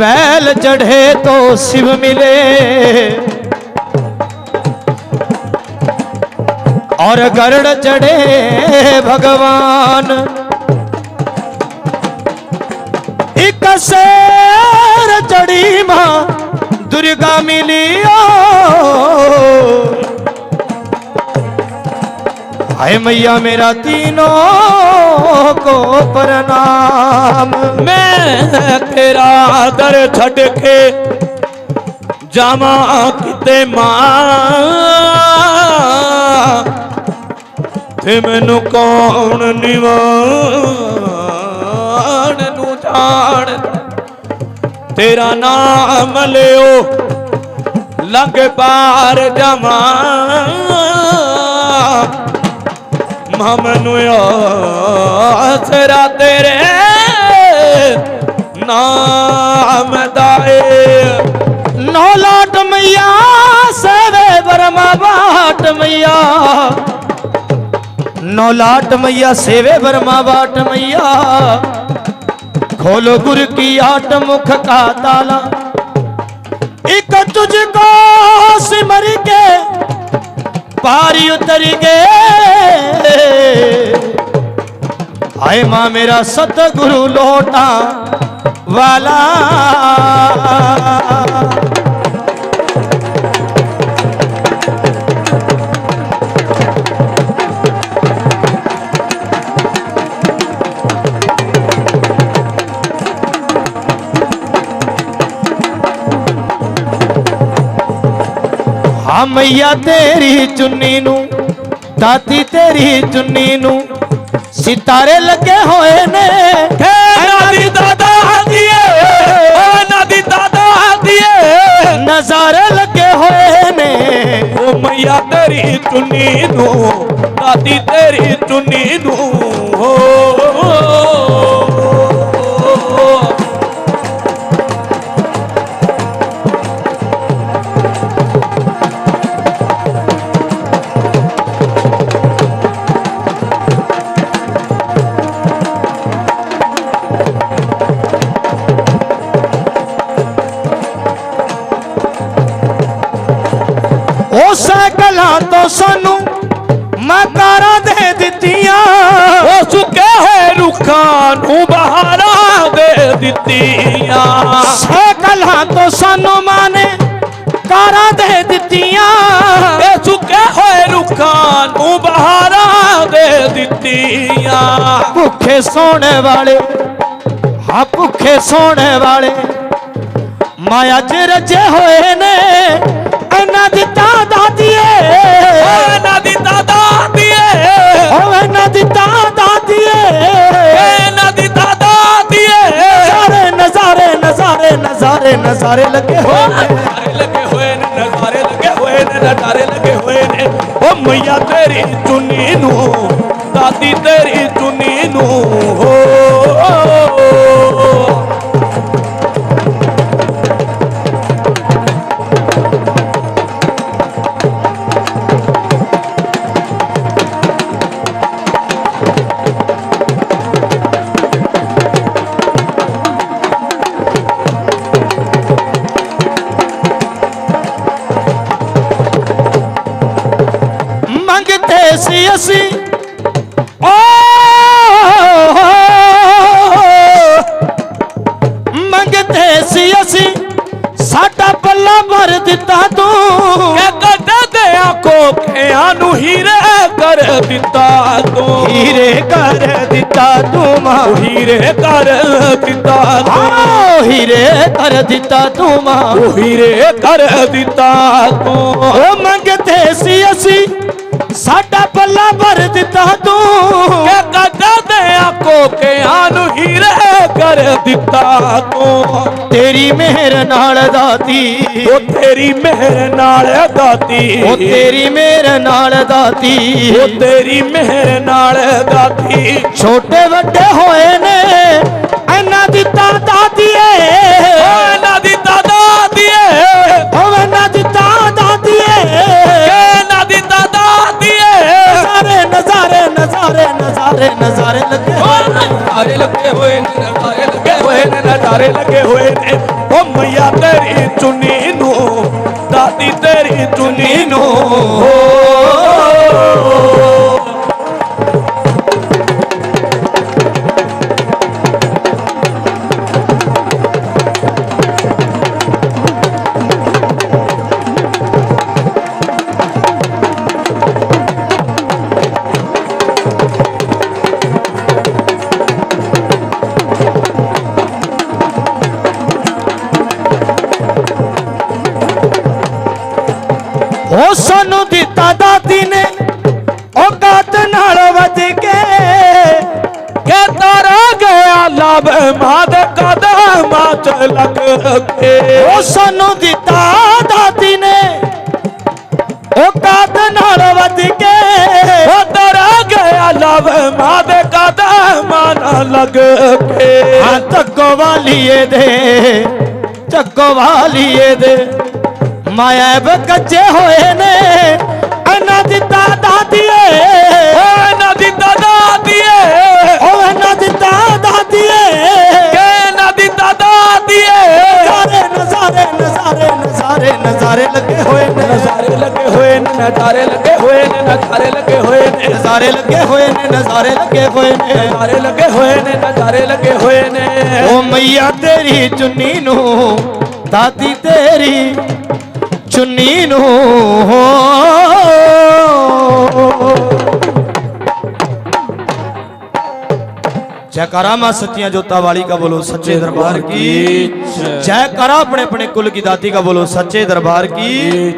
बैल चढ़े तो शिव मिले और गरुड़ चढ़े भगवान एक शेर चढ़ी मां दुर्गा मिली ओ हाय मैया मेरा तीनों ਪ੍ਰਣਾਮ ਮੈਂ ਤੇਰਾ ਦਰ ਛੱਡ ਕੇ ਜਾਵਾਂ ਕਿਤੇ ਮਾਂ। ਤੇ ਮੈਨੂੰ ਕੌਣ ਨਿਵਾਣ ਨੂੰ ਜਾਣ ਤੇਰਾ ਨਾਮ ਲਿਓ, ਲੰਘ ਪਾਰ ਜਾਵਾਂ। ਲੰਮਾ ਮੈਨੂੰ ਆਸਰਾ ਤੇਰੇ ਨਾਮ ਦਾ ਏ ਨੋ ਲਾਟ ਮਈਆ, ਸਵੇ ਬਰਮਾ ਬਾਟ ਮਈਆ। ਨੋ ਲਾਟ ਮਈਆ, ਸੇਵੇ ਬਰਮਾ ਬਾਟ ਮਈਆ। ਖੋਲੋ ਗੁਰ ਕੀ ਆਟ ਮੁਖ ਕਾ ਤਾਲਾ। ਇੱਕ ਤੁਝ ਕੋ ਸਿਮਰ ਕੇ, ਪਾਰੀ ਉਤਰ ਗਏ ਹਾਏ ਮਾਂ ਮੇਰਾ ਸਤਿਗੁਰੂ ਲੋਟਾ ਵਾਲਾ। ਆ ਮਈਆ ਤੇਰੀ ਚੁੰਨੀ ਨੂੰ, ਦਾਤੀ ਤੇਰੀ ਚੁੰਨੀ ਨੂੰ ਸਿਤਾਰੇ ਲੱਗੇ ਹੋਏ ਨੇ। ਨਾਦੀ ਦਾਦਾ ਦੀਏ ਓ ਨਾਦੀ ਦਾਦਾ ਦੀਏ ਨਜ਼ਾਰੇ ਲੱਗੇ ਹੋਏ ਨੇ। ਓ ਮਈਆ ਤੇਰੀ ਚੁੰਨੀ ਨੂੰ ਦਾਦੀ ਤੇਰੀ ਚੁੰਨੀ ਨੂੰ ਉਹ ਸਾਈਕਲਾਂ ਤੋਂ ਸਾਨੂੰ ਮਕਾਰਾਂ ਦੇ ਦਿੱਤੀਆਂ। ਉਹ ਸੁੱਕੇ ਹੋਏ ਰੁੱਖਾਂ ਨੂੰ ਬਹਾਰਾਂ ਦੇ ਦਿੱਤੀਆਂ। ਸਾਈਕਲਾਂ ਤੋਂ ਸਾਨੂੰ ਮਾਨੇ ਕਾਰਾਂ ਦੇ ਦਿੱਤੀਆਂ। ਇਹ ਸੁੱਕੇ ਹੋਏ ਰੁੱਖਾਂ ਨੂੰ ਬਹਾਰਾਂ ਦੇ ਦਿੱਤੀਆਂ। ਭੁੱਖੇ ਸੋਣੇ ਵਾਲੇ ਹਾਂ ਭੁੱਖੇ ਸੋਣੇ ਵਾਲੇ ਮਾਇਆ ਚ ਰਜੇ ਹੋਏ ਨੇ। ਇਹਨਾਂ ਦਿੱਤਾ ਦਾਤੀਏ ਓਏ ਨਦੀ ਦਾਦਾ ਦੀਏ ਓ ਇਹਨਾਂ ਦਿੱਤਾ ਦਾਤੀਏ ਏ ਨਦੀ ਦਾਦਾ ਦੀਏ ਨਜ਼ਾਰੇ ਨਜ਼ਾਰੇ ਨਜ਼ਾਰੇ ਨਜ਼ਾਰੇ ਨਜ਼ਾਰੇ ਲੱਗੇ ਹੋਏ ਨੇ। ਲੱਗੇ ਹੋਏ ਨੇ ਨਜ਼ਾਰੇ ਲੱਗੇ ਹੋਏ ਨੇ ਨਜ਼ਾਰੇ ਲੱਗੇ ਹੋਏ ਨੇ। ਓ ਮਈਆ ਤੇਰੀ ਚੁੰਨੀ ਨੂੰ ਦਾਦੀ ਤੇਰੀ ਮੰਗਤੇ ਸੀ ਅਸੀਂ। ਓ ਮੰਗਤੇ ਸੀ ਅਸੀਂ। ਸਾਡਾ ਪੱਲਾ ਭਰ ਦਿੱਤਾ ਤੂੰ। ਕਿ ਕੱਢ ਦੇ ਆਖੋ ਖਿਆਂ ਨੂੰ ਹੀਰੇ ਕਰ ਦਿੱਤਾ ਤੂੰ। ਹੀਰੇ ਕਰ ਦਿੱਤਾ ਤੂੰ ਮਾਂ। ਹੀਰੇ ਕਰ ਦਿੱਤਾ ਤੂੰ। ਹੀਰੇ ਕਰ ਦਿੱਤਾ ਤੂੰ ਮਾਂ। ਹੀਰੇ ਕਰ ਦਿੱਤਾ ਤੂੰ। ਮੰਗਤੇ ਸੀ ਅਸੀਂ। ਸਾਡਾ ਪੱਲਾ ਭਰ ਦਿੱਤਾ ਤੂੰ। ਕਿ ਕੱਢ ਦੇ ਆਖੋ ਖਿਆਂ ਨੂੰ ਹੀਰੇ ਕਰ ਦਿੱਤਾ ਤੂੰ। ਤੇਰੀ ਮਿਹਰ ਨਾਲ ਦਾਤੀ। ਉਹ ਤੇਰੀ ਮਿਹਰ ਨਾਲ ਦਾਤੀ। ਉਹ ਤੇਰੀ ਮਿਹਰ ਨਾਲ ਦਾਤੀ। ਉਹ ਤੇਰੀ ਮਿਹਰ ਨਾਲ ਦਾਤੀ। ਛੋਟੇ ਵੱਡੇ ਹੋਏ ਨਜ਼ਾਰੇ ਨਜ਼ਾਰੇ ਲੱਗੇ। ਨਜ਼ਾਰੇ ਲੱਗੇ ਹੋਏ ਨੇ ਨਜ਼ਾਰੇ ਲੱਗੇ ਹੋਏ ਨੇ ਨਜ਼ਾਰੇ ਲੱਗੇ ਹੋਏ ਨੇ ਮਈਆ ਤੇਰੀ ਚੁੰਨੀ ਨੂੰ ਦਾਦੀ ਤੇਰੀ ਚੁੰਨੀ ਨੂੰ ਉਹ ਸਾਨੂੰ ਦਿੱਤਾ ਦਾਦੀ ਨੇ ਉਹ ਕਾਤ ਨਾਲ ਵੱਜ ਕੇ। ਕਿ ਤਾਰਾ ਗਿਆ ਲਬ ਮਾਦ ਕਦਮਾਂ ਚ ਲੱਗ ਕੇ। ਉਹ ਸਾਨੂੰ ਦਿੱਤਾ ਦਾਦੀ ਨੇ ਉਹ ਕਾਤ ਨਾਲ ਵੱਜ ਕੇ। ਉਹ ਤਾਰਾ ਗਿਆ ਲਬ ਮਾਦ ਕਦਮਾਂ ਨਾਲ ਲੱਗ ਕੇ। ਹਾਂ ਧੱਗੋ ਵਾਲੀਏ ਦੇ ਧੱਗੋ ਵਾਲੀਏ ਦੇ। ਮਾਇਬ ਕੱਚੇ ਹੋਏ ਨੇ। ਇਹਨਾਂ ਦਿੱਤਾ ਦਾਦੀਏ ਓਏ ਨਾ ਦਿੱਤਾ ਦਾਦੀਏ ਉਹ ਇਹਨਾਂ ਦਿੱਤਾ ਦਾਦੀਏ ਕਿ ਨਾ ਦਿੱਤਾ ਦਾਦੀਏ ਨਜ਼ਾਰੇ ਨਜ਼ਾਰੇ ਨਜ਼ਾਰੇ ਨਜ਼ਾਰੇ ਨਜ਼ਾਰੇ ਲੱਗੇ ਹੋਏ ਨੇ। ਨਜ਼ਾਰੇ ਲੱਗੇ ਹੋਏ ਨੇ ਨਜ਼ਾਰੇ ਲੱਗੇ ਹੋਏ ਨੇ ਨਜ਼ਾਰੇ ਲੱਗੇ ਹੋਏ ਨੇ। ਨਜ਼ਾਰੇ ਲੱਗੇ ਹੋਏ ਨੇ ਨਜ਼ਾਰੇ ਲੱਗੇ ਹੋਏ ਨੇ। ਨਜ਼ਾਰੇ ਲੱਗੇ ਹੋਏ ਨੇ ਨਜ਼ਾਰੇ ਲੱਗੇ ਹੋਏ ਨੇ। ਉਹ ਮਈਆ ਤੇਰੀ ਚੁੰਨੀ ਨੂੰ ਦਾਦੀ ਤੇਰੀ ਚੁੰਨੀ ਨੂੰ ਜੈ ਕਰਾ ਮਾ ਸਤੀਆਂ ਜੋਤਾ ਵਾਲੀ ਕਾ ਬੋਲੋ ਸੱਚੇ ਦਰਬਾਰ ਕੀ ਜੈ ਕਰਾ ਆਪਣੇ ਆਪਣੇ ਕੁਲ ਕੀ ਦਾਤੀ ਕਾ ਬੋਲੋ ਸੱਚੇ ਦਰਬਾਰ ਕੀ